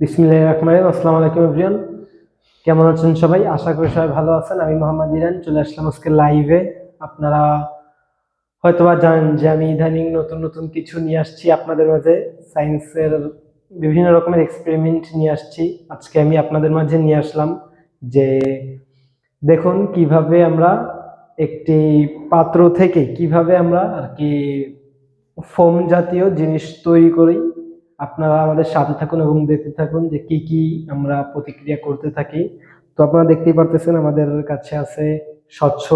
বিসমিল্লাহ রহমান আসসালামু আলাইকুম, এভরিওয়ান। কেমন আছেন সবাই? আশা করি সবাই ভালো আছেন। আমি মোহাম্মদ ইরান, চলে আসলাম আজকে লাইভে আপনারা হয়তোবা জানেন যে আমি ইদানিং নতুন নতুন কিছু নিয়ে আসছি আপনাদের মাঝে। সায়েন্সের বিভিন্ন রকমের এক্সপেরিমেন্ট নিয়ে আসছি। আজকে আমি আপনাদের মাঝে নিয়ে আসলাম যে দেখুন কীভাবে আমরা একটি পাত্র থেকে কীভাবে আমরা আর কি ফোম জাতীয় জিনিস তৈরি করি। আপনারা আমাদের সাথে থাকুন এবং দেখতে থাকুন যে কি কি আমরা প্রতিক্রিয়া করতে থাকি। তো আপনারা দেখতেই পারতেছেন আমাদের কাছে আছে স্বচ্ছ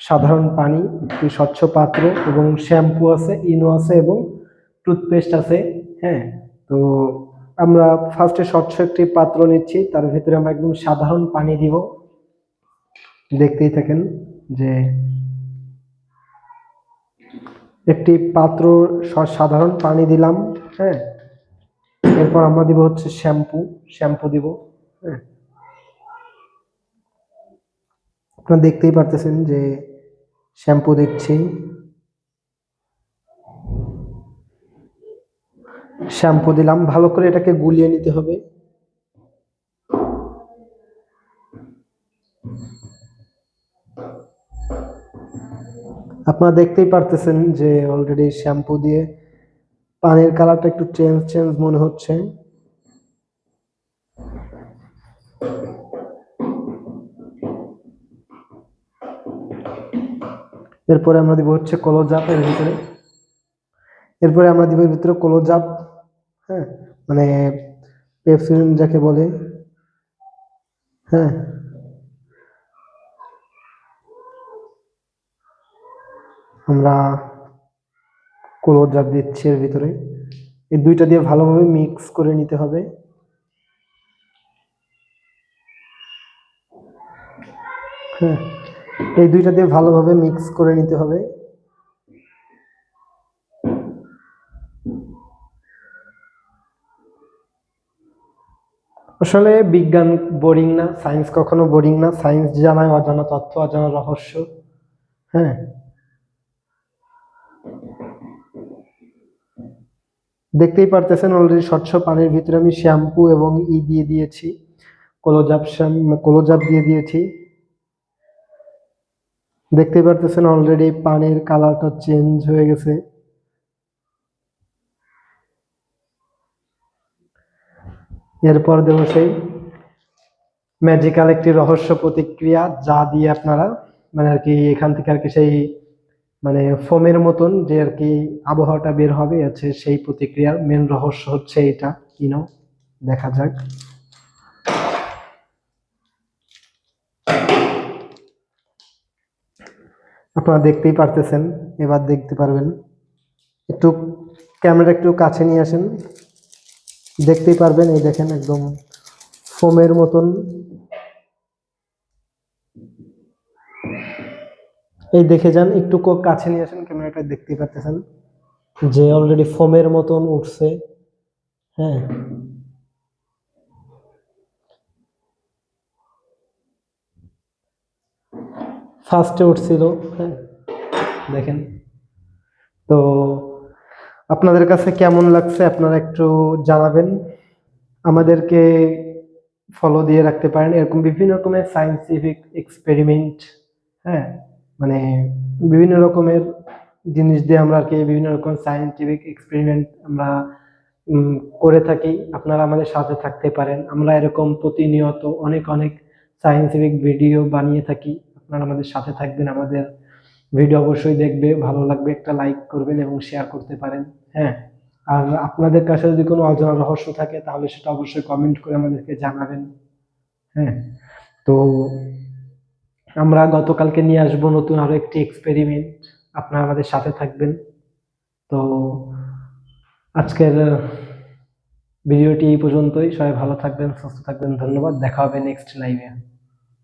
সাধারণ পানি, একটি স্বচ্ছ পাত্র এবং শ্যাম্পু আছে, ইনো আছে এবং টুথপেস্ট আছে হ্যাঁ? তো আমরা ফার্স্টে স্বচ্ছ একটি পাত্র নিচ্ছি, তার ভিতরে আমরা একদম সাধারণ পানি দিব। দেখতেই থাকেন যে একটি পাত্র সাধারণ পানি দিলাম হ্যাঁ? এরপর আমরা দিব হচ্ছে শ্যাম্পু শ্যাম্পু দিব হ্যাঁ। আপনারা দেখতেই পারতেছেন যে শ্যাম্পু দিচ্ছি শ্যাম্পু দিলাম, ভালো করে এটাকে গুলিয়ে নিতে হবে। আপনারা দেখতেই পারতেছেন যে অলরেডি শ্যাম্পু দিয়ে পানির কালারটা একটু চেঞ্জ চেঞ্জ মনে হচ্ছে। এরপরে আমরা দিব হচ্ছে কলোজাপ এর ভিতরে। এরপরে আমরা দিব এর ভিতরে কলোজাপ হ্যাঁ মানে পেপসিন যাকে বলে হ্যাঁ। আমরা কলোজাপ দিচ্ছি এর ভিতরে। এই দুইটা দিয়ে ভালোভাবে মিক্স করে নিতে হবে। হ্যাঁ এই দুইটা দিয়ে ভালোভাবে মিক্স করে নিতে হবে। আসলে বিজ্ঞান বোরিং না সায়েন্স কখনো বোরিং না। সায়েন্স জানায় অজানা তথ্য, অজানা রহস্য। হ্যাঁ দেখতেই পারতেছেন অলরেডি স্বচ্ছ পানির ভিতরে আমি শ্যাম্পু এবং ই দিয়ে দিয়েছি কোলোজাপ শ্যাম কোলোজাপ দিয়ে দিয়েছি। দেখতেই পারতেছেন অলরেডি পানির কালারটা চেঞ্জ হয়ে গেছে। এরপর দেব সেই ম্যাজিক্যাল একটি রহস্য প্রতিক্রিয়া, যা দিয়ে আপনারা মানে আর কি এখান থেকে আর কি সেই মানে ফোমের মতন যে আর কি আবহাওয়াটা বের হবে আছে সেই প্রতিক্রিয়ার মেন রহস্য হচ্ছে এটা কিনো দেখা যাক। আপনারা দেখতেই পারতেছেন, এবার দেখতে পারবেন। একটু ক্যামেরা একটু কাছে নিয়ে আসেন। দেখতেই পারবেন, এই দেখেন একদম ফোমের মতন এই দেখে যান, একটু কাছে নিয়ে আসেন, ক্যামেরাটা দেখতেই পারতেছেন। যে অলরেডি ফোমের মতন উঠছে হ্যাঁ। ফার্স্টে উঠছিল হ্যাঁ। দেখেন। তো আপনাদের কাছে কেমন লাগছে আপনারা একটু জানাবেন। আমাদেরকে ফলো দিয়ে রাখতে পারেন। এরকম বিভিন্ন রকমের সায়েন্টিফিক এক্সপেরিমেন্ট হ্যাঁ। মানে বিভিন্ন রকমের জিনিস দিয়ে আমরা আর কি বিভিন্ন রকম সায়েন্টিফিক এক্সপেরিমেন্ট আমরা করে থাকি। আপনারা আমাদের সাথে থাকতে পারেন। আমরা এরকম প্রতিনিয়ত অনেক অনেক সায়েন্টিফিক ভিডিও বানিয়ে থাকি। আপনারা আমাদের সাথে থাকবেন। আমাদের ভিডিও অবশ্যই দেখবে, ভালো লাগবে। একটা লাইক করবেন এবং শেয়ার করতে পারেন। হ্যাঁ? আর আপনাদের কাছে যদি কোনো অজানা রহস্য থাকে, তাহলে সেটা অবশ্যই কমেন্ট করে আমাদেরকে জানাবেন। হ্যাঁ? তো আমরা গতকালকে নিয়ে আসব নতুন আরও একটি এক্সপেরিমেন্ট আপনারা আমাদের সাথে থাকবেন। তো আজকের ভিডিওটি এই পর্যন্তই। সবাই ভালো থাকবেন, সুস্থ থাকবেন। ধন্যবাদ। দেখা হবে নেক্সট লাইভে